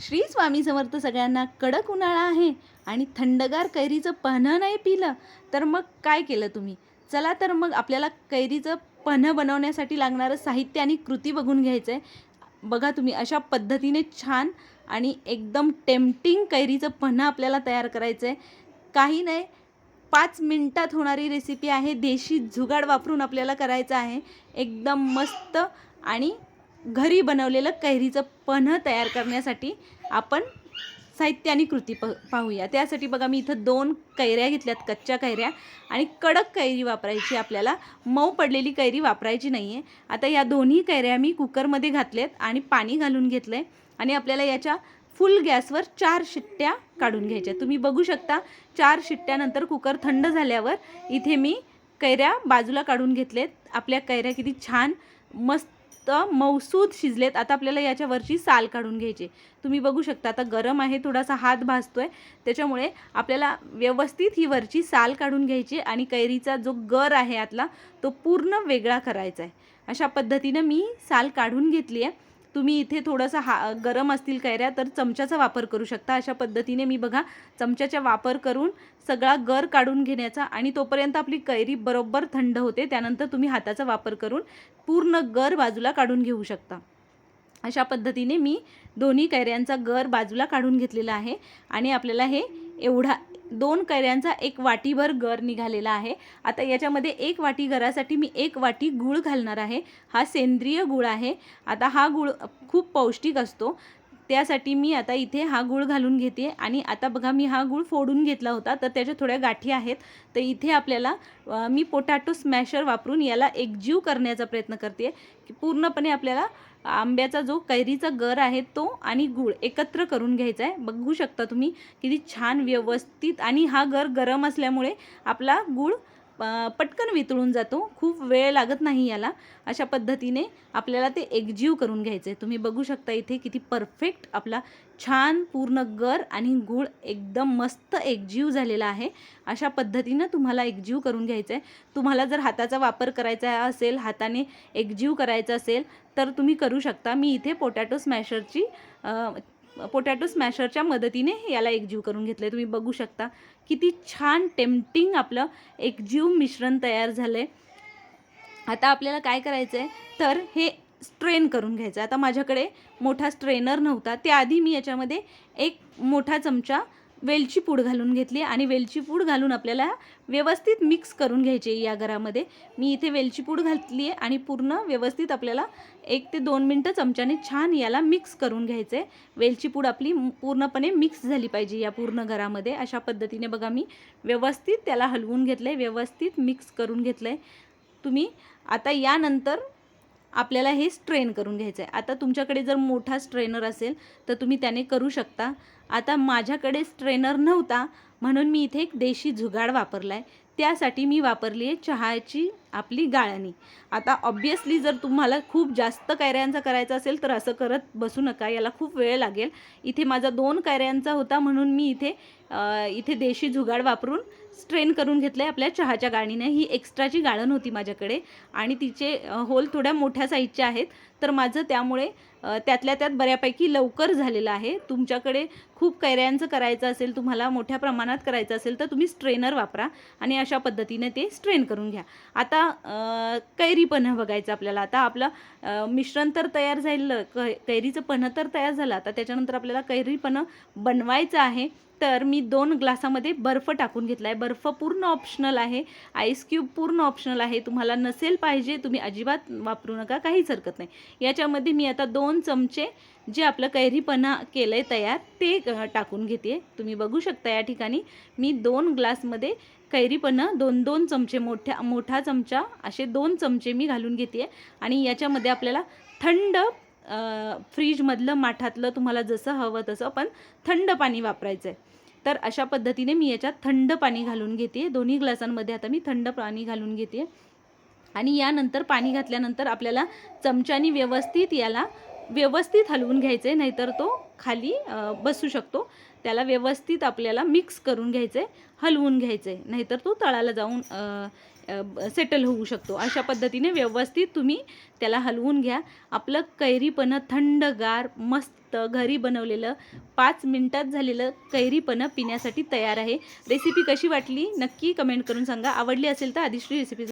श्री स्वामी समर्थ सगळ्यांना कडक उन्हाळा आहे आणि थंडगार कैरीचं पन्हं नाही पिलं तर मग काय केलं तुम्ही? चला तर मग आपल्याला कैरीचं पन्हं बनवण्यासाठी लागणारं साहित्य आणि कृती बघून घ्यायचं आहे बघा तुम्ही अशा पद्धतीने छान आणि एकदम टेम्पटिंग कैरीचं पन्हं आपल्याला तयार करायचं आहे काही नाही पाच मिनटात होणारी रेसिपी आहे. देशी जुगाड वापरून आपल्याला करायचं आहे. एकदम मस्त आणि घरी बनवलेलं कैरीचं पन्ह तयार करण्यासाठी आपण साहित्य आणि कृती प पाहूया. त्यासाठी बघा मी इथं दोन कैऱ्या घेतल्यात कच्च्या कैऱ्या. आणि कडक कैरी वापरायची आपल्याला. मऊ पडलेली कैरी वापरायची नाही आहे आता या दोन्ही कैऱ्या मी कुकरमध्ये घातल्यात आणि पाणी घालून घेतलं आहे आणि आपल्याला याच्या फुल गॅसवर चार शिट्ट्या काढून घ्यायच्या. तुम्ही बघू शकता चार शिट्ट्यानंतर कुकर थंड झाल्यावर इथे मी कैऱ्या बाजूला काढून घेतलेत. आपल्या कैऱ्या किती छान मस्त मौसूद शिजलेत. आता आपल्याला याच्यावरची साल काढून घ्यायची तुम्ही बघू शकता आता गरम आहे थोडासा हात भासतोय. त्याच्यामुळे आपल्याला व्यवस्थित ही वरची साल काढून घ्यायची आणि कैरीचा जो गर आहे आतला तो पूर्ण वेगळा करायचा आहे. अशा पद्धतीनं मी साल काढून घेतली आहे. तुम्ही इथे थोडंसं हा गरम असतील कैऱ्या तर चमच्याचा वापर करू शकता. अशा पद्धतीने मी बघा चमच्याचा वापर करून सगळा गर काढून घेण्याचा आणि तोपर्यंत आपली कैरी बरोबर थंड होते त्यानंतर तुम्ही हाताचा वापर करून पूर्ण गर बाजूला काढून घेऊ शकता. अशा पद्धतीने मी दोन्ही कैऱ्यांचा गर बाजूला काढून घेतलेला आहे आणि आपल्याला हे एवढा दोन कैऱ्यांचा एक वाटीभर गर निघालेला आहे. आता याच्यामध्ये एक वाटी गरासाठी मी एक वाटी गूळ घालणार आहे. हा सेंद्रिय गूळ आहे. आता हा गूळ खूप पौष्टिक असतो. त्यासाठी मी आता इथे हा गूळ घालून घेते आणि आता बघा मी हा गूळ फोडून घेतला होता तर त्याच्या थोड्या गाठी आहेत. तर इथे आपल्याला मी पोटॅटो स्मॅशर वापरून याला एकजीव करण्याचा प्रयत्न करते. की पूर्णपणे आपल्याला आंब्याचा जो कैरीचा गर आहे तो आणि गूळ एकत्र करून घ्यायचा आहे. बघू शकता तुम्ही किती छान व्यवस्थित आणि हा गर गरम असल्यामुळे आपला गूळ प पटकन वितळून जातो. खूप वेळ लागत नाही याला. अशा पद्धतीने आपल्याला ते एकजीव करून घ्यायचं आहे तुम्ही बघू शकता इथे किती परफेक्ट आपला छान पूर्ण गर आणि गूळ एकदम मस्त एकजीव झालेला आहे. अशा पद्धतीनं तुम्हाला एकजीव करून घ्यायचं आहे तुम्हाला जर हाताचा वापर करायचा असेल हाताने एकजीव करायचा असेल तर तुम्ही करू शकता. मी इथे पोटॅटो स्मॅशरची पोटॅटो स्मॅशरच्या मदतीने याला एकजीव करून घेतलं आहे तुम्ही बघू शकता. किती छान टेम्पटिंग आपलं एकजीव मिश्रण तयार झालं आहे आता आपल्याला काय करायचं आहे तर हे स्ट्रेन करून घ्यायचं आता माझ्याकडे मोठा स्ट्रेनर नव्हता. त्याआधी मी याच्यामध्ये एक मोठा चमचा वेलची पूड घालून घेतली आणि वेलची पूड घालून आपल्याला व्यवस्थित मिक्स करून घ्यायची आहे या घरामध्ये. मी इथे वेलची पूड घातली आहे आणि पूर्ण व्यवस्थित आपल्याला एक ते दोन मिनटं चमच्याने छान याला मिक्स करून घ्यायचं. आहे वेलची पूड आपली पूर्णपणे मिक्स झाली पाहिजे या पूर्ण घरामध्ये. अशा पद्धतीने बघा मी व्यवस्थित त्याला हलवून घेतलं आहे व्यवस्थित मिक्स करून घेतलं आहे तुम्ही आता यानंतर आपल्याला हे स्ट्रेन करून घ्यायचं आहे आता तुमच्याकडे जर मोठा स्ट्रेनर असेल तर तुम्ही त्याने करू शकता. आता माझ्याकडे स्ट्रेनर नव्हता म्हणून मी इथे एक देशी जुगाड वापरला आहे त्यासाठी मी वापरली आहे चहाची आपली गाळणी. आता ऑब्वियसली जर तुम्हाला खूप जास्त कैऱ्यांचा करायचा असेल तर असं करत बसू नका याला खूप वेळ लागेल. इथे माझा दोन कैऱ्यांचा होता म्हणून मी इथे इथे देशी जुगाड वापरून स्ट्रेन करून घेतलं आहे आपल्या चहाच्या गाळणीने ही एक्स्ट्राची गाळण होती माझ्याकडे आणि तिचे होल थोड्या मोठ्या साईजच्या आहेत. तर माझं त्यामुळे त्यातल्या त्यात बऱ्यापैकी लवकर झालेलं आहे. तुमच्याकडे खूप कैऱ्यांचं करायचं असेल तुम्हाला मोठ्या प्रमाणात करायचं असेल तर तुम्ही स्ट्रेनर वापरा आणि अशा पद्धतीने ते स्ट्रेन करून घ्या. आता कैरी पन्ह बघायचं आपल्याला. आता आपलं मिश्रण तर तयार झालं कै कैरीचं पन्ह तर तयार झालं. आता त्याच्यानंतर आपल्याला कैरी पन्ह बनवायचं आहे. तर मी दोन ग्लासामध्ये बर्फ टाकून घेतला आहे बर्फ पूर्ण ऑप्शनल आहे. आईस क्यूब पूर्ण ऑप्शनल आहे. तुम्हाला नसेल पाहिजे तुम्ही अजिबात वापरू नका. काहीच हरकत नाही. याच्यामध्ये मी आता दोन चमचे जे आपलं कैरीपणा केलं आहे तयार ते टाकून घेते तुम्ही बघू शकता या ठिकाणी. मी दोन ग्लासमध्ये कैरीपणं दोन दोन चमचे मोठ्या मोठा चमचा असे दोन चमचे मी घालून घेते आणि याच्यामध्ये आपल्याला थंड फ्रीजमधलं माठातलं तुम्हाला जसं हवं तसं पण थंड पाणी वापरायचं आहे तर अशा पद्धतीने मी याच्यात थंड पाणी घालून घेते दोन्ही ग्लासांमध्ये आता मी थंड पाणी घालून घेते आणि यानंतर पाणी घातल्यानंतर आपल्याला चमच्यानी व्यवस्थित याला व्यवस्थित हलवून घ्यायचं आहे नाहीतर तो खाली बसू शकतो. त्याला व्यवस्थित आपल्याला मिक्स करून घ्यायचं आहे हलवून घ्यायचं आहे नाहीतर तो तळाला जाऊन सेटल होऊ शकतो. अशा पद्धतीने व्यवस्थित तुम्ही त्याला हलवून घ्या. आपलं कैरीपणं थंडगार मस्त घरी बनवलेलं पाच मिनटात झालेलं कैरीपणं पिण्यासाठी तयार आहे. रेसिपी कशी वाटली? नक्की कमेंट करून सांगा. आवडली असेल तर आधीची रेसिपी